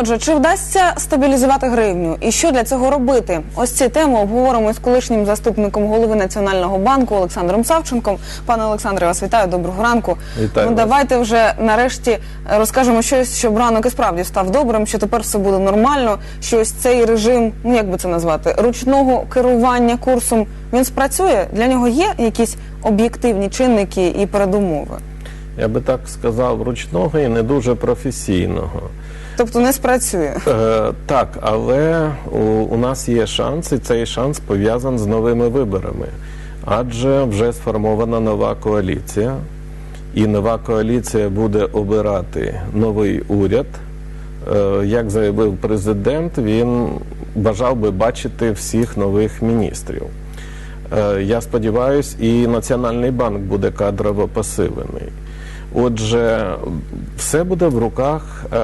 Отже, чи вдасться стабілізувати гривню, і що для цього робити? Ось ці теми обговоримо з колишнім заступником голови національного банку Олександром Савченком. Пане Олександре, вас вітаю. Доброго ранку. Вітаю ну вас. давайте вже нарешті е, розкажемо щось, щоб ранок і справді став добрим, що тепер все буде нормально. Що ось цей режим, ну як би це назвати, ручного керування курсом він спрацює. Для нього є якісь об'єктивні чинники і передумови. Я би так сказав, ручного і не дуже професійного. Тобто не спрацює. Е, так, але у, у нас є шанс, і цей шанс пов'язаний з новими виборами. Адже вже сформована нова коаліція, і нова коаліція буде обирати новий уряд. Е, як заявив президент, він бажав би бачити всіх нових міністрів. Е, Я сподіваюся, і Національний банк буде кадрово посилений. Отже, все буде в руках е,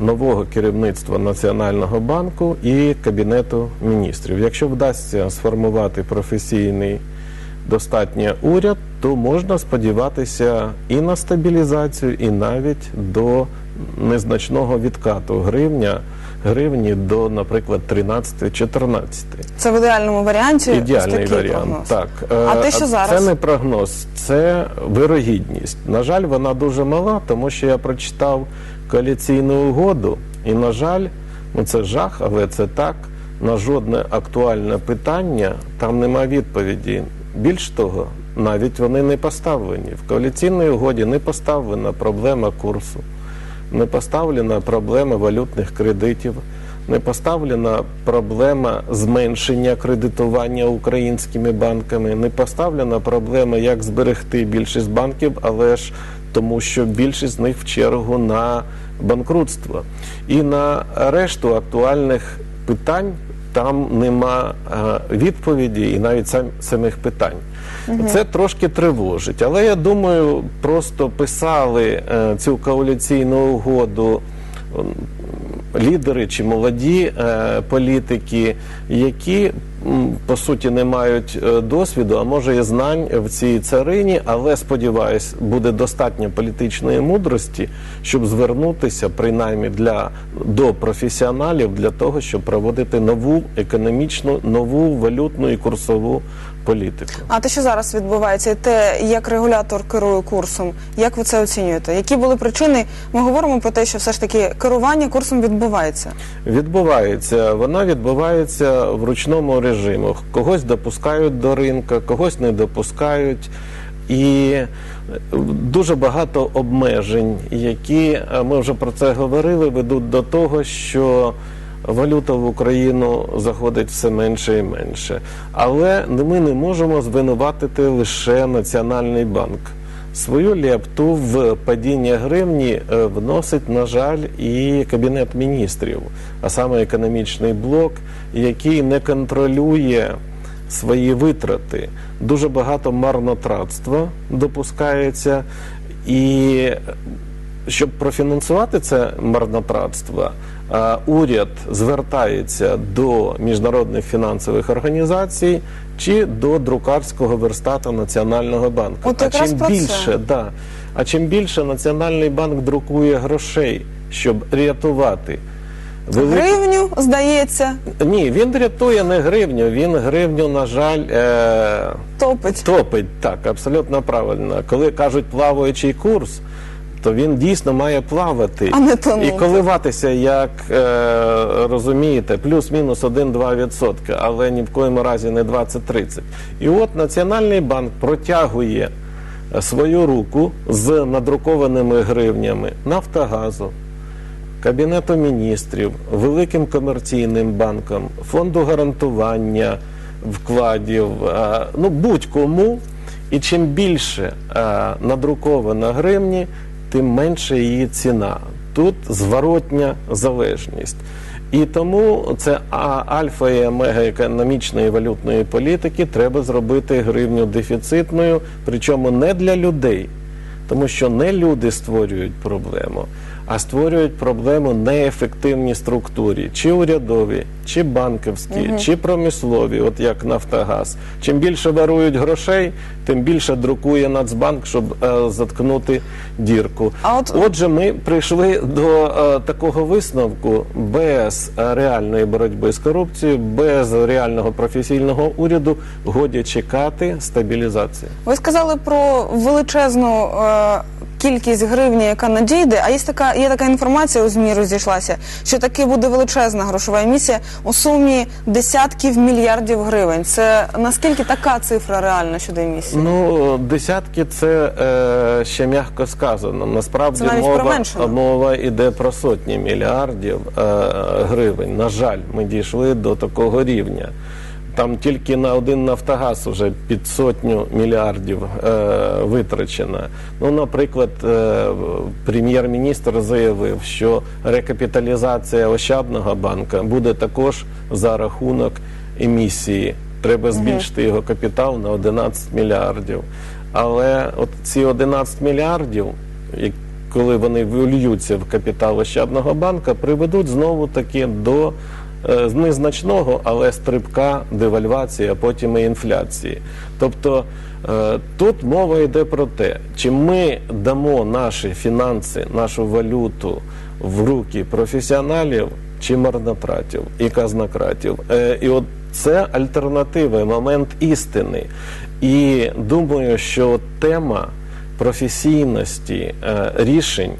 нового керівництва Національного банку і Кабінету міністрів. Якщо вдасться сформувати професійний достатньо уряд, то можна сподіватися і на стабілізацію, і навіть до незначного відкату гривня, гривні до, наприклад, 13-14. Це в ідеальному варіанті. Ідеальний варіант. прогноз. Так. А Е, те, що зараз? Це не прогноз, це вирогідність. На жаль, вона дуже мала, тому що я прочитав коаліційну угоду, і, на жаль, ну це жах, але це так. На жодне актуальне питання там нема відповіді. Більш того, навіть вони не поставлені. В коаліційній угоді не поставлена проблема курсу, не поставлена проблема валютних кредитів, не поставлена проблема зменшення кредитування українськими банками, не поставлена проблема, як зберегти більшість банків, але ж тому, що більшість з них в чергу на банкрутство. І на решту актуальних питань там нема е, відповіді і навіть сам, самих питань. Це трошки тривожить. Але я думаю, просто писали е, цю коаліційну угоду лідери чи молоді е, політики, які по суті не мають е, досвіду, а може і знань в цій царині, але сподіваюсь, буде достатньо політичної мудрості, щоб звернутися принаймні для до професіоналів для того, щоб проводити нову економічну, нову валютну і курсову політику. А те, що зараз відбувається, і те, як регулятор керує курсом, як ви це оцінюєте? Які були причини? Ми говоримо про те, що все ж таки керування курсом відбувається. Відбувається, вона відбувається в ручному режимі. Когось допускають до ринка, когось не допускають. І дуже багато обмежень, які е, ми вже про це говорили, ведуть до того, що валюта в Україну заходить все менше і менше. Але ми не можемо звинуватити лише Національний банк. Свою лепту в падіння гривні е, вносить, на жаль, і Кабінет міністрів, а саме економічний блок, який не контролює свої витрати. Дуже багато марнотратства допускається. І щоб профінансувати це марнотратство, е, уряд звертається до міжнародних фінансових організацій чи до друкарського верстата Національного банку. От а чим більше, да, а чим більше Національний банк друкує грошей, щоб рятувати великі Гривню, здається, ні, він рятує не гривню, він гривню, на жаль, е- топить. топить. Так, абсолютно правильно. Коли кажуть плаваючий курс, то він дійсно має плавати А не тонути. і коливатися, як е- розумієте, плюс-мінус 1-2%, але ні в коєму разі не 20-30. І от Національний банк протягує е, свою руку з надрукованими гривнями Нафтогазу. Кабінету міністрів, великим комерційним банкам, фонду гарантування вкладів, е, ну будь-кому. І чим більше е, надруковано гривні, тим менше її ціна. Тут зворотня залежність. І тому це альфа і омега економічної валютної політики треба зробити гривню дефіцитною, причому не для людей, Тому що не люди створюють проблему, а створюють проблему неефективній структурі, чи урядові, чи банківські, чи промислові, от як Нафтогаз. Чим більше варують грошей, тим більше друкує Нацбанк, щоб е, заткнути дірку. А от- Отже, ми прийшли до е, такого висновку без реальної боротьби з корупцією, без реального професійного уряду, годі чекати стабілізації. Ви сказали про величезну е, кількість гривні, яка надійде. А є така є така інформація у змі розійшлася, що таки буде величезна грошова емісія у сумі десятків мільярдів гривень. Це наскільки така цифра реальна щодо емісії? Ну, десятки це е, ще м'яко сказано. Насправді мова, мова йде про сотні мільярдів е, гривень. На жаль, ми дійшли до такого рівня. Там тільки на один Нафтогаз вже під сотню мільярдів е, витрачено. Ну, наприклад, е, прем'єр-міністр заявив, що рекапіталізація Ощадного банка буде також за рахунок емісії. Треба збільшити його капітал на 11 мільярдів. Але от ці 11 мільярдів, коли вони вильються в капітал Ощадного банка, приведуть знову таки до незначного, але стрибка девальвації, а потім і інфляції. Тобто е, тут мова йде про те, чи ми дамо наші фінанси, нашу валюту в руки професіоналів чи марнотратів і казнократів. Е, І от це альтернатива, момент істини. І думаю, що тема професійності е, рішень,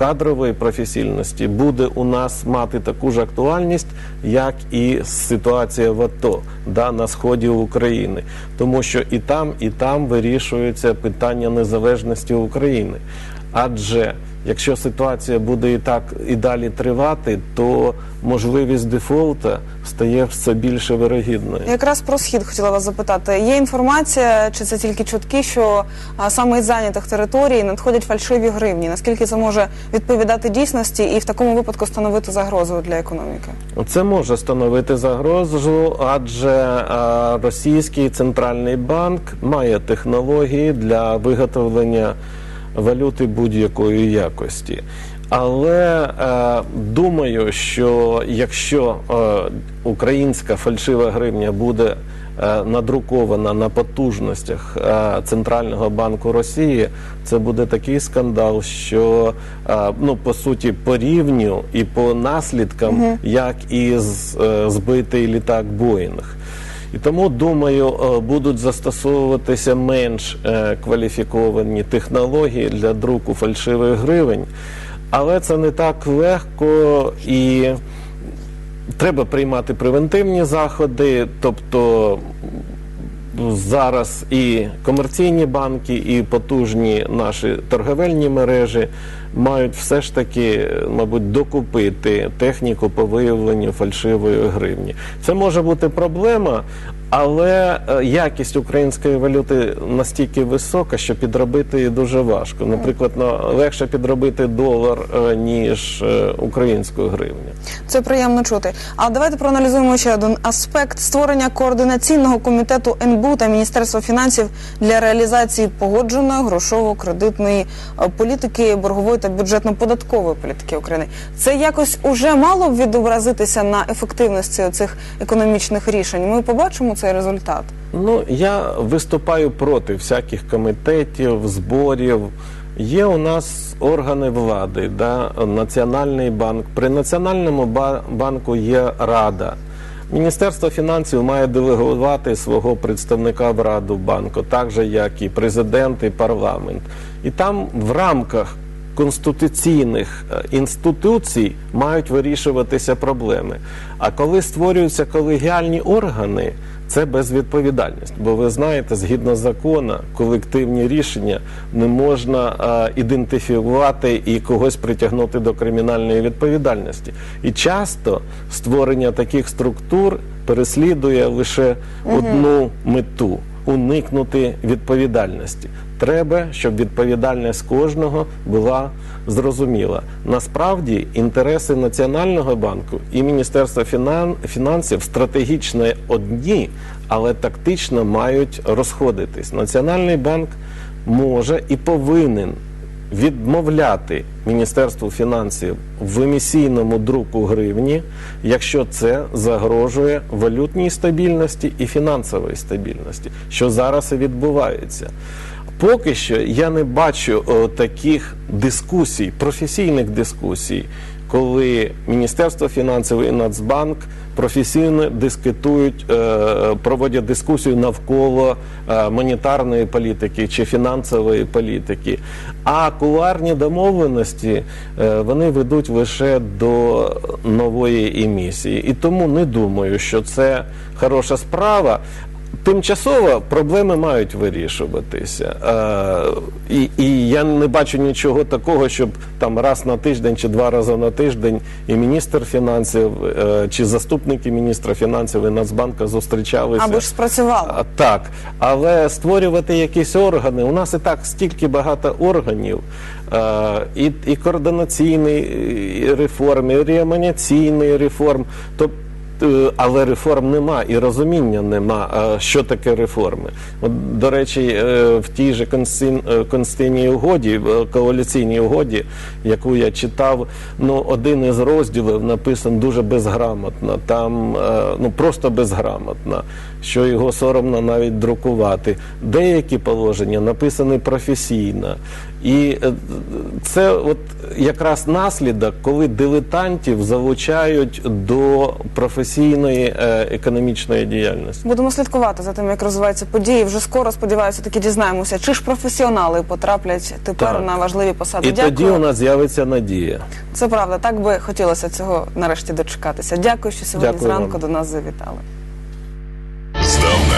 кадрової професійності буде у нас мати таку ж актуальність, як і ситуація в АТО да, на сході України. Тому що і там, і там вирішується питання незалежності України. Адже якщо ситуація буде і так і далі тривати, то можливість дефолта стає все більше вирогідною. Якраз про схід хотіла вас запитати. Є інформація, чи це тільки чутки, що а, саме із зайнятих територій надходять фальшиві гривні? Наскільки це може відповідати дійсності і в такому випадку становити загрозу для економіки? Це може становити загрозу, адже а, російський центральний банк має технології для виготовлення валюти будь-якої якості. Але е, думаю, що якщо е, українська фальшива гривня буде е, надрукована на потужностях е, Центрального банку Росії, це буде такий скандал, що е, ну по суті по рівню і по наслідкам, як і з, е, збитий літак Боїнг. І тому думаю, е, будуть застосовуватися менш е, кваліфіковані технології для друку фальшивих гривень, але це не так легко і треба приймати превентивні заходи, тобто зараз і комерційні банки, і потужні наші торговельні мережі мають все ж таки, мабуть, докупити техніку по виявленню фальшивої гривні. Це може бути проблема, але е, якість української валюти настільки висока, що підробити її дуже важко. Наприклад, на- легше підробити долар е, ніж е, українську гривню. Це приємно чути. А давайте проаналізуємо ще один аспект створення координаційного комітету НБУ та Міністерства фінансів для реалізації погодженої грошово-кредитної політики, боргової та бюджетно-податкової політики України. Це якось уже мало б відобразитися на ефективності цих економічних рішень. Ми побачимо цей результат. Ну, я виступаю проти всяких комітетів, зборів. Є у нас органи влади, да, Національний банк. При Національному банку є рада. Міністерство фінансів має делегувати свого представника в раду банку, так же як і президент, і парламент. І там в рамках конституційних е, інституцій мають вирішуватися проблеми. А коли створюються колегіальні органи, це безвідповідальність. Бо ви знаєте, згідно закону, колективні рішення не можна е, ідентифікувати і когось притягнути до кримінальної відповідальності. І часто створення таких структур переслідує лише одну мету уникнути відповідальності. Треба, щоб відповідальність кожного була зрозуміла. Насправді інтереси Національного банку і Міністерства фінансів стратегічно одні, але тактично мають розходитись. Національний банк може і повинен відмовляти Міністерству фінансів в емісійному друку гривні, якщо це загрожує валютній стабільності і фінансовій стабільності, що зараз і відбувається. Поки що я не бачу о, таких дискусій, професійних дискусій, коли Міністерство фінансів і Нацбанк професійно дискутують, е, проводять дискусію навколо е, монетарної політики чи фінансової політики. А кулуарні домовленості е, вони ведуть лише до нової емісії. І тому не думаю, що це хороша справа. Тимчасово проблеми мають вирішуватися. Е, і, і я не бачу нічого такого, щоб там раз на тиждень чи два рази на тиждень і міністр фінансів, е, чи заступники міністра фінансів і Нацбанка зустрічалися. Аби ж спрацювало. А, Так, але створювати якісь органи, у нас і так стільки багато органів, е, і, і координаційний і реформ, і реамоняційний реформ. Тобто але реформ нема і розуміння нема, е, що таке реформи. От, до речі, е, в тій же Констин- е, Конституційній угоді, в коаліційній угоді, яку я читав, ну один із розділів написан дуже безграмотно. Там е, ну просто безграмотно, що його соромно навіть друкувати. Деякі положення написані професійно. І е, це от якраз наслідок, коли дилетантів залучають до професійної е, економічної діяльності. Будемо слідкувати за тим, як розвиваються події. Вже скоро сподіваюся, таки дізнаємося, чи ж професіонали потраплять тепер Так. на важливі посади. І Дякую. тоді у нас з'явиться надія. Це правда. Так би хотілося цього нарешті дочекатися. Дякую, що сьогодні Дякую зранку вам. до нас завітали.